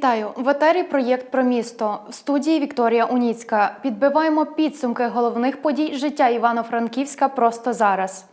Вітаю в етері проєкт про місто в студії Вікторія Уніцька. Підбиваємо підсумки головних подій життя Івано-Франківська просто зараз.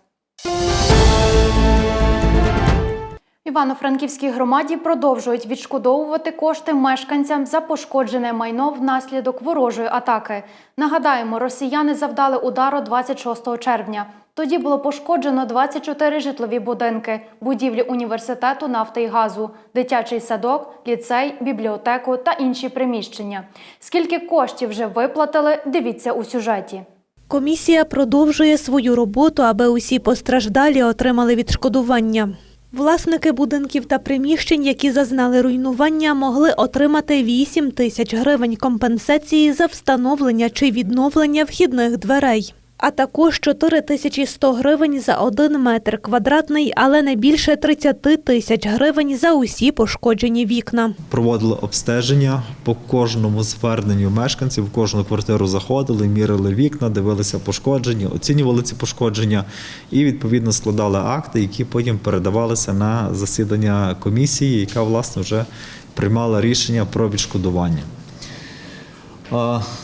Івано-Франківській громаді продовжують відшкодовувати кошти мешканцям за пошкоджене майно внаслідок ворожої атаки. Нагадаємо, росіяни завдали удару 26 червня. Тоді було пошкоджено 24 житлові будинки, будівлі університету нафти і газу, дитячий садок, ліцей, бібліотеку та інші приміщення. Скільки коштів вже виплатили, дивіться у сюжеті. Комісія продовжує свою роботу, аби усі постраждалі отримали відшкодування. Власники будинків та приміщень, які зазнали руйнування, могли отримати 8 тисяч гривень компенсації за встановлення чи відновлення вхідних дверей, а також 4100 гривень за один метр квадратний, але не більше 30 тисяч гривень за усі пошкоджені вікна. проводили обстеження по кожному зверненню мешканців, в кожну квартиру заходили, мірили вікна, дивилися пошкодження, оцінювали ці пошкодження і відповідно складали акти, які потім передавалися на засідання комісії, яка власне вже приймала рішення про відшкодування.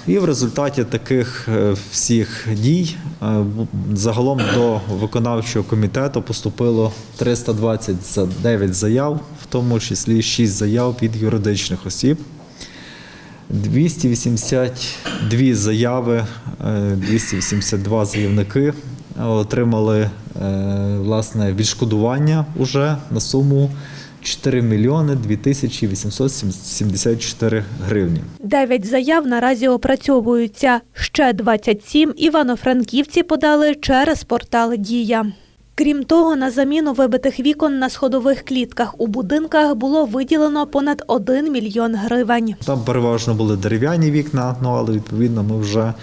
І в результаті таких е, всіх дій е, загалом до виконавчого комітету поступило 329 заяв, в тому числі 6 заяв від юридичних осіб. 282 заяви, е, 282 заявники отримали е, власне відшкодування уже на суму 4 мільйони 2 тисячі 874 гривні. Дев'ять заяв наразі опрацьовуються. Ще 27 івано-франківці подали через портал Дія. Крім того, на заміну вибитих вікон на сходових клітках у будинках було виділено понад 1 мільйон гривень. Там переважно були дерев'яні вікна, ну але відповідно ми вже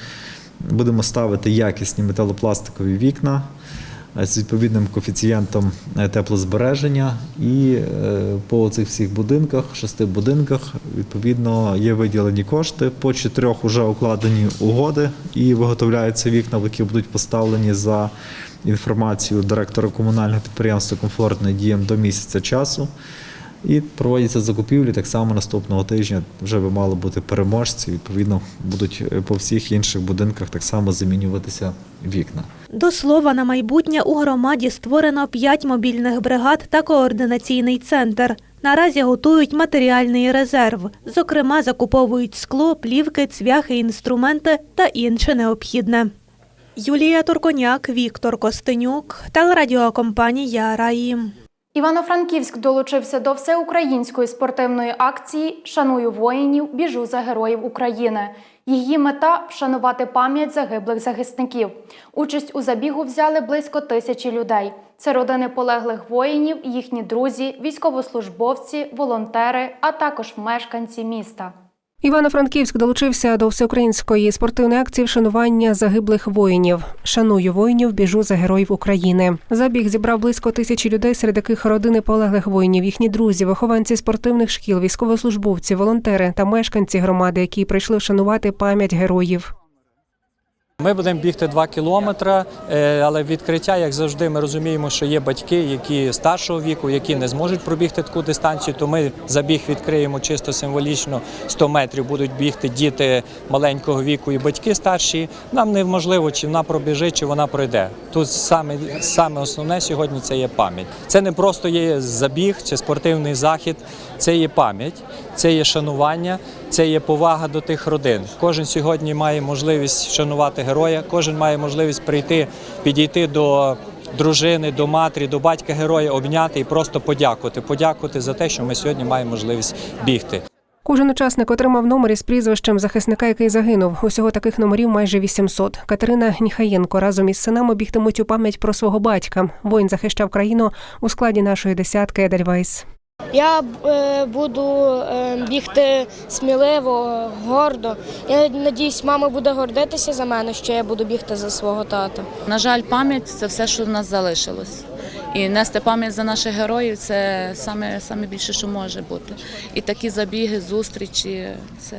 будемо ставити якісні металопластикові вікна з відповідним коефіцієнтом е, теплозбереження. І е, по цих всіх будинках, шести будинках, відповідно є виділені кошти. По чотирьох вже укладені угоди і виготовляються вікна, які будуть поставлені за інформацією директора комунального підприємства комфортний дієм до місяця часу. І проводяться закупівлі. Так само наступного тижня вже би мали бути переможці. Відповідно, будуть е, по всіх інших будинках так само замінюватися вікна. До слова, на майбутнє у громаді створено 5 мобільних бригад та координаційний центр. Наразі готують матеріальний резерв. Зокрема, закуповують скло, плівки, цвяхи, інструменти та інше необхідне. Юлія Турконяк, Віктор Костенюк, телерадіокомпанія Раї. Івано-Франківськ долучився до всеукраїнської спортивної акції Шаную воїнів, біжу за героїв України. Її мета вшанувати пам'ять загиблих захисників. Участь у забігу взяли близько тисячі людей. Це родини полеглих воїнів, їхні друзі, військовослужбовці, волонтери, а також мешканці міста. Івано-Франківськ долучився до всеукраїнської спортивної акції вшанування загиблих воїнів. Шаную воїнів, біжу за героїв України. Забіг зібрав близько тисячі людей, серед яких родини полеглих воїнів, їхні друзі, вихованці спортивних шкіл, військовослужбовці, волонтери та мешканці громади, які прийшли вшанувати пам'ять героїв. Ми будемо бігти 2 кілометри, е, але відкриття, як завжди, ми розуміємо, що є батьки, які старшого віку, які не зможуть пробігти таку дистанцію. То ми забіг відкриємо чисто символічно 100 метрів. Будуть бігти діти маленького віку і батьки старші. Нам неможливо, чи вона пробіжить, чи вона пройде. Тут саме, саме основне сьогодні це є пам'ять. Це не просто є забіг чи спортивний захід, це є пам'ять, це є шанування, це є повага до тих родин. Кожен сьогодні має можливість вшанувати героя, кожен має можливість прийти, підійти до дружини, до матері, до батька героя, обняти і просто подякувати. Подякувати за те, що ми сьогодні маємо можливість бігти. Кожен учасник отримав номер із прізвищем захисника, який загинув. Усього таких номерів майже 800. Катерина Ніхаєнко разом із синами бігтимуть у пам'ять про свого батька. Воїн захищав країну у складі нашої десятки Едельвейс. Я е, буду е, бігти сміливо, гордо. Я надіюсь, мама буде гордитися за мене, що я буду бігти за свого тата. На жаль, пам'ять це все, що в нас залишилось. І нести пам'ять за наших героїв це саме, саме більше, що може бути. І такі забіги, зустрічі це,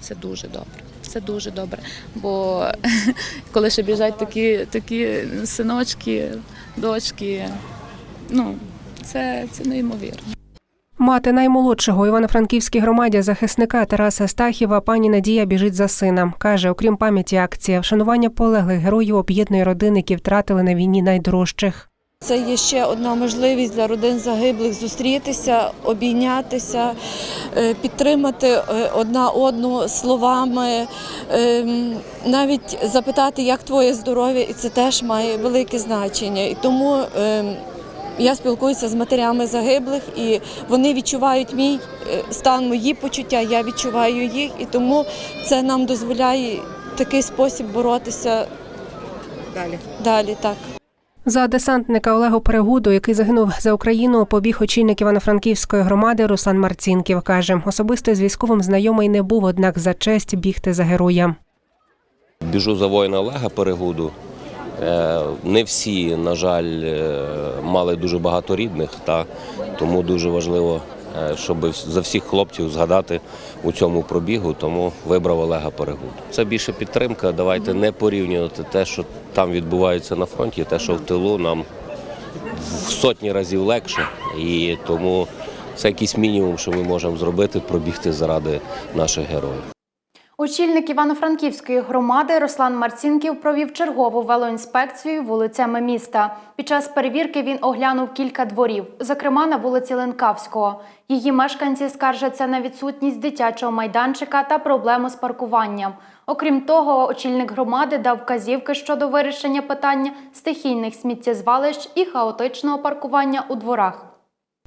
це дуже добре. Це дуже добре. Бо коли ще біжать такі, такі синочки, дочки, ну це, це неймовірно. Мати наймолодшого Івано-Франківській громаді захисника Тараса Стахіва пані Надія біжить за сином. Каже, окрім пам'яті акція, вшанування полеглих героїв об'єднує родин, які втратили на війні найдорожчих. Це є ще одна можливість для родин загиблих зустрітися, обійнятися, е, підтримати е, одна одну словами, ем, навіть запитати, як твоє здоров'я, і це теж має велике значення. І тому я спілкуюся з матерями загиблих, і вони відчувають мій е, стан, мої почуття, я відчуваю їх, і тому це нам дозволяє такий спосіб боротися далі. Далі так. За десантника Олегу Перегуду, який загинув за Україну, побіг очільник Івано-Франківської громади Руслан Марцінків. Каже, особисто з військовим знайомий не був, однак за честь бігти за героя. Біжу за воїна Олега Перегуду. Е, Не всі, на жаль, е, мали дуже багато рідних, та тому дуже важливо, е, щоб за всіх хлопців згадати у цьому пробігу, тому вибрав Олега Перегуду. Це більше підтримка. Давайте не порівнювати те, що там відбувається на фронті, те, що в тилу нам в сотні разів легше. І тому це якийсь мінімум, що ми можемо зробити, пробігти заради наших героїв. Очільник Івано-Франківської громади Руслан Марцінків провів чергову велоінспекцію вулицями міста. Під час перевірки він оглянув кілька дворів, зокрема на вулиці Ленкавського. Її мешканці скаржаться на відсутність дитячого майданчика та проблему з паркуванням. Окрім того, очільник громади дав вказівки щодо вирішення питання стихійних сміттєзвалищ і хаотичного паркування у дворах.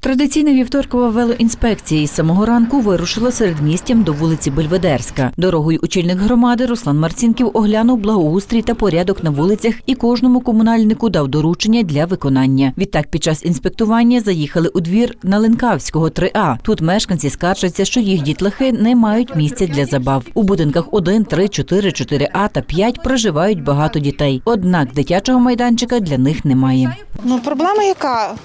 Традиційна вівторкова велоінспекція із самого ранку вирушила середмістям до вулиці Бельведерська. Дорогою очільник громади Руслан Марцінків оглянув благоустрій та порядок на вулицях і кожному комунальнику дав доручення для виконання. Відтак, під час інспектування заїхали у двір на Ленкавського 3А. Тут мешканці скаржаться, що їх дітлахи не мають місця для забав. У будинках 1, 3, 4, 4А та 5 проживають багато дітей. Однак дитячого майданчика для них немає. Ну, проблема яка?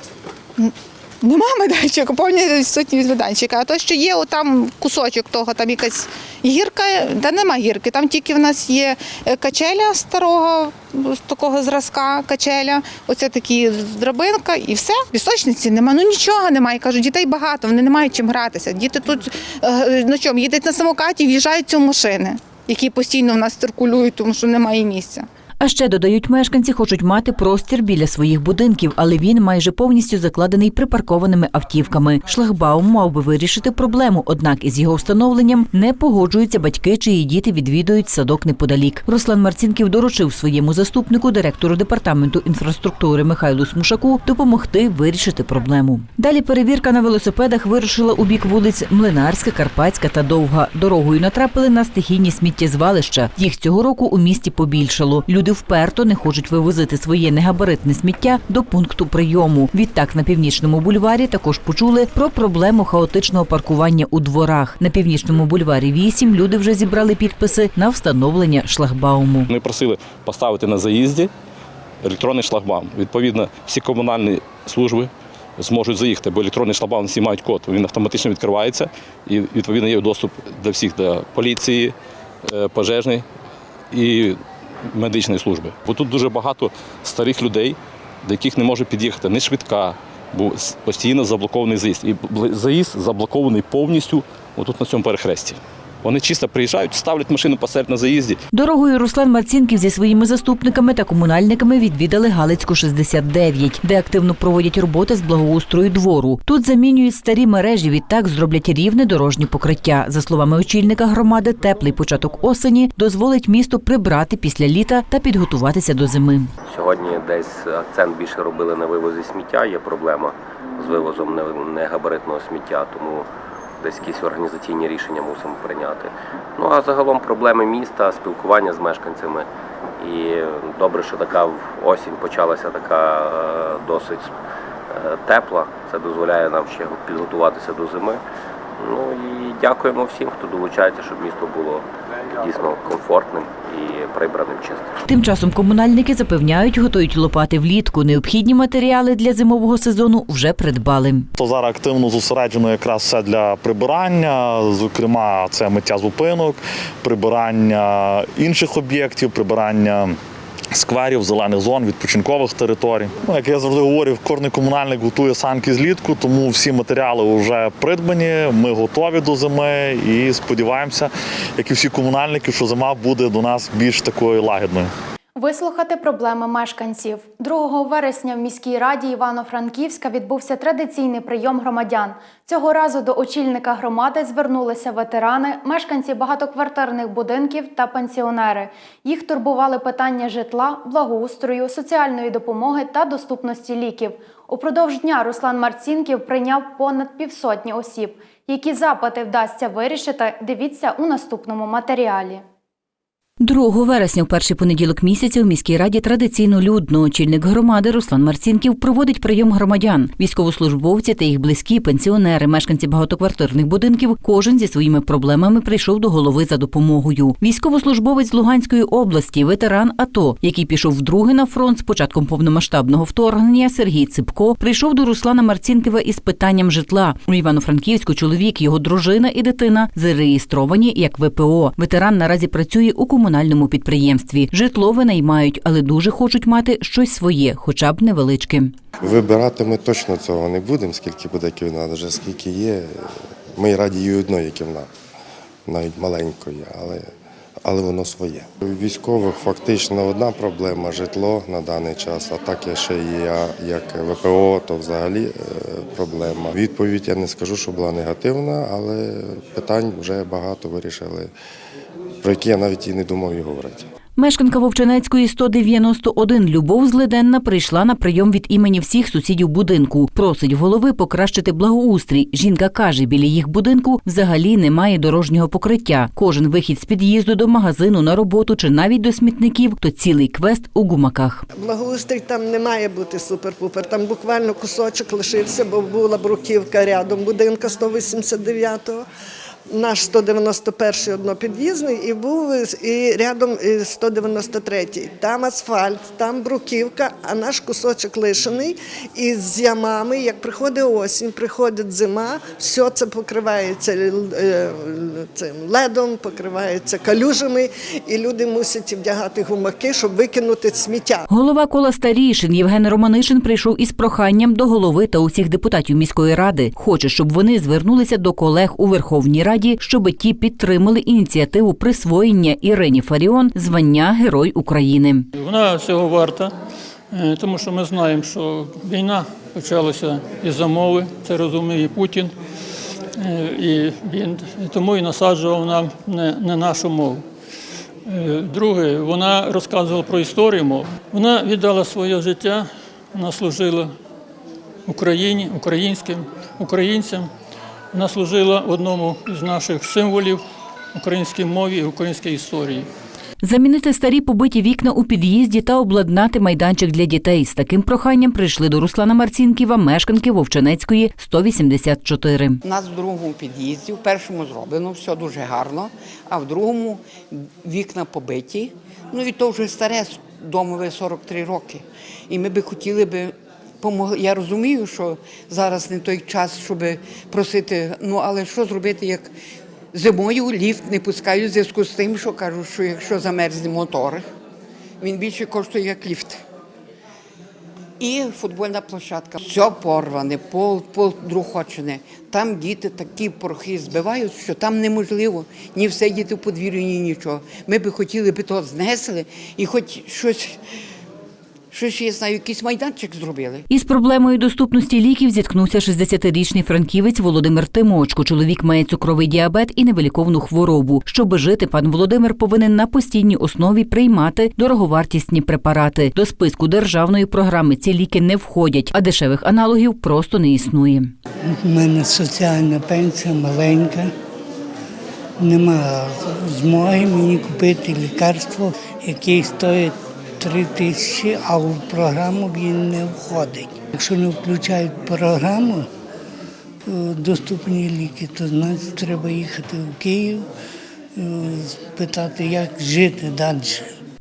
Нема майданчика, повні відсутні від майданчика. А то, що є отам кусочок того, там якась гірка, та нема гірки. Там тільки в нас є е, качеля старого, з такого зразка качеля, оце такі драбинка і все. Пісочниці нема, ну нічого немає. Кажу, дітей багато, вони не мають чим гратися. Діти тут е, на чому, їдуть на самокаті, в'їжджають в машини, які постійно в нас циркулюють, тому що немає місця. А ще додають, мешканці хочуть мати простір біля своїх будинків, але він майже повністю закладений припаркованими автівками. Шлагбаум мав би вирішити проблему, однак із його встановленням не погоджуються батьки, чиї діти відвідують садок неподалік. Руслан Марцінків доручив своєму заступнику, директору департаменту інфраструктури Михайлу Смушаку, допомогти вирішити проблему. Далі перевірка на велосипедах вирушила у бік вулиць Млинарська, Карпатська та Довга. Дорогою натрапили на стихійні сміттєзвалища. Їх цього року у місті побільшало. Люди вперто не хочуть вивозити своє негабаритне сміття до пункту прийому. Відтак на північному бульварі також почули про проблему хаотичного паркування у дворах. На північному бульварі 8 люди вже зібрали підписи на встановлення шлагбауму. Ми просили поставити на заїзді електронний шлагбаум. Відповідно, всі комунальні служби зможуть заїхати, бо електронний шлагбаум всі мають код. Він автоматично відкривається і відповідно є доступ для всіх до поліції, е, пожежної і медичної служби. Бо тут дуже багато старих людей, до яких не може під'їхати ні швидка, бо постійно заблокований заїзд. І заїзд заблокований повністю отут на цьому перехресті. Вони чисто приїжджають, ставлять машину посеред на заїзді. Дорогою Руслан Марцінків зі своїми заступниками та комунальниками відвідали Галицьку 69, де активно проводять роботи з благоустрою двору. Тут замінюють старі мережі, відтак зроблять рівне дорожнє покриття. За словами очільника громади, теплий початок осені дозволить місту прибрати після літа та підготуватися до зими. Сьогодні десь акцент більше робили на вивозі сміття. Є проблема з вивозом негабаритного сміття, тому десь якісь організаційні рішення мусимо прийняти. Ну а загалом проблеми міста, спілкування з мешканцями. І добре, що така осінь почалася така е, досить е, тепла. Це дозволяє нам ще підготуватися до зими. Ну і дякуємо всім, хто долучається, щоб місто було дійсно комфортним і прибраним чистим. Тим часом комунальники запевняють, готують лопати влітку. Необхідні матеріали для зимового сезону вже придбали. То зараз активно зосереджено якраз все для прибирання, зокрема, це миття зупинок, прибирання інших об'єктів, прибирання скверів, зелених зон, відпочинкових територій. Ну, як я завжди говорю, кожен комунальник готує санки злітку, тому всі матеріали вже придбані. Ми готові до зими і сподіваємося, як і всі комунальники, що зима буде до нас більш такою лагідною. Вислухати проблеми мешканців 2 вересня в міській раді Івано-Франківська відбувся традиційний прийом громадян. Цього разу до очільника громади звернулися ветерани, мешканці багатоквартирних будинків та пенсіонери. Їх турбували питання житла, благоустрою, соціальної допомоги та доступності ліків. Упродовж дня Руслан Марцінків прийняв понад півсотні осіб. Які запити вдасться вирішити, дивіться у наступному матеріалі. 2 вересня, в перший понеділок місяця, у міській раді традиційно людно очільник громади Руслан Марцінків проводить прийом громадян. Військовослужбовці та їх близькі, пенсіонери, мешканці багатоквартирних будинків. Кожен зі своїми проблемами прийшов до голови за допомогою. Військовослужбовець з Луганської області, ветеран АТО, який пішов вдруге на фронт з початком повномасштабного вторгнення, Сергій Ципко, прийшов до Руслана Марцінкова із питанням житла. У Івано-Франківську чоловік, його дружина і дитина зареєстровані як ВПО. Ветеран наразі працює у комунальному підприємстві. Житло винаймають, але дуже хочуть мати щось своє, хоча б невеличке. Вибирати ми точно цього не будемо, скільки буде кімнат, вже скільки є. Ми раді і одної кімнати, навіть маленької, але, але воно своє. У військових фактично одна проблема житло на даний час, а так я ще є як ВПО, то взагалі е, проблема. Відповідь я не скажу, що була негативна, але питань вже багато вирішили, про які я навіть і не думав і говорити. Мешканка Вовчанецької 191 Любов Злиденна прийшла на прийом від імені всіх сусідів будинку. Просить голови покращити благоустрій. Жінка каже, біля їх будинку взагалі немає дорожнього покриття. Кожен вихід з під'їзду до магазину на роботу чи навіть до смітників то цілий квест у гумаках. Благоустрій там не має бути супер-пупер. Там буквально кусочок лишився, бо була бруківка рядом будинка 189-го. Наш 191-й однопід'їзний і був і рядом 193-й. Там асфальт, там бруківка, а наш кусочок лишений. І з ямами, як приходить осінь, приходить зима, все це покривається е, цим ледом, покривається калюжами, і люди мусять вдягати гумаки, щоб викинути сміття. Голова кола старішин Євген Романишин прийшов із проханням до голови та усіх депутатів міської ради. Хоче, щоб вони звернулися до колег у Верховній Раді, щоб ті підтримали ініціативу присвоєння Ірині Фаріон звання Герой України. Вона цього варта, е, тому що ми знаємо, що війна почалася із замови, це розуміє Путін, Е, і він тому і насаджував нам не, не нашу мову. Е, Друге, вона розказувала про історію мов. Вона віддала своє життя, вона служила Україні, українським, українцям. Вона служила одному з наших символів українській мові і українській історії. Замінити старі побиті вікна у під'їзді та обладнати майданчик для дітей. З таким проханням прийшли до Руслана Марцінківа, мешканки Вовчанецької 184. У нас в другому під'їзді, в першому зроблено, все дуже гарно, а в другому вікна побиті. Ну і то вже старе домове 43 роки. І ми би хотіли би помогли. Я розумію, що зараз не той час, щоб просити. Ну але що зробити, як зимою ліфт не пускають в зв'язку з тим, що кажуть, що якщо замерзне мотор, він більше коштує як ліфт. І футбольна площадка. Все порване, пол, пол друхочене. Там діти такі порохи збивають, що там неможливо ні всидіти в подвір'ю, ні нічого. Ми би хотіли би то знесли і хоч щось, щось я знаю, якийсь майданчик зробили. Із проблемою доступності ліків зіткнувся 60-річний франківець Володимир Тимочко. Чоловік має цукровий діабет і невиліковну хворобу. Щоб жити, пан Володимир повинен на постійній основі приймати дороговартісні препарати. До списку державної програми ці ліки не входять, а дешевих аналогів просто не існує. У мене соціальна пенсія маленька. Нема змоги мені купити лікарство, яке стоїть 3 тисячі, а в програму він не входить. Якщо не включають програму е, доступні ліки, то значить треба їхати в Київ, питати, як жити далі.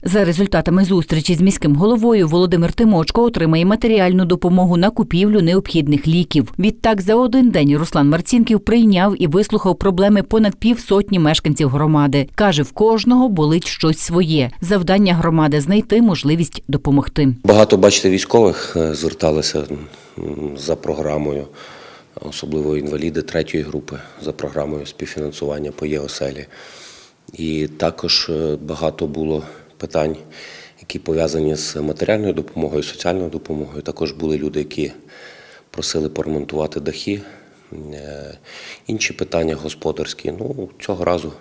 За результатами зустрічі з міським головою Володимир Тимочко отримає матеріальну допомогу на купівлю необхідних ліків. Відтак, за один день Руслан Марцінків прийняв і вислухав проблеми понад півсотні мешканців громади. Каже, в кожного болить щось своє. Завдання громади знайти можливість допомогти. Багато, бачите, військових е, зверталися за програмою, особливо інваліди третьої групи, за програмою співфінансування по ЄОСЕЛі. І також е, багато було питань, які пов'язані з матеріальною допомогою, соціальною допомогою. Також були люди, які просили поремонтувати дахи, е, інші питання господарські. Ну, цього разу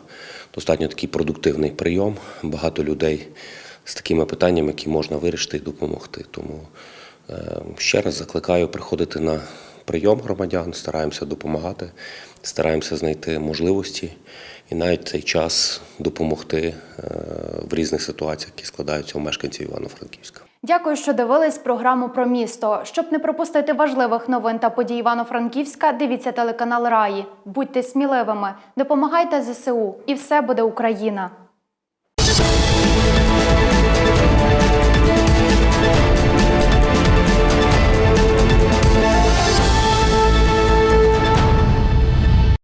достатньо такий продуктивний прийом. Багато людей з такими питаннями, які можна вирішити і допомогти. Тому е, ще раз закликаю приходити на прийом громадян, стараємося допомагати, стараємося знайти можливості і навіть цей час допомогти е, в різних ситуаціях, які складаються у мешканців Івано-Франківська. Дякую, що дивились програму про місто. Щоб не пропустити важливих новин та подій Івано-Франківська, дивіться телеканал Раї. Будьте сміливими, допомагайте ЗСУ, і все буде Україна.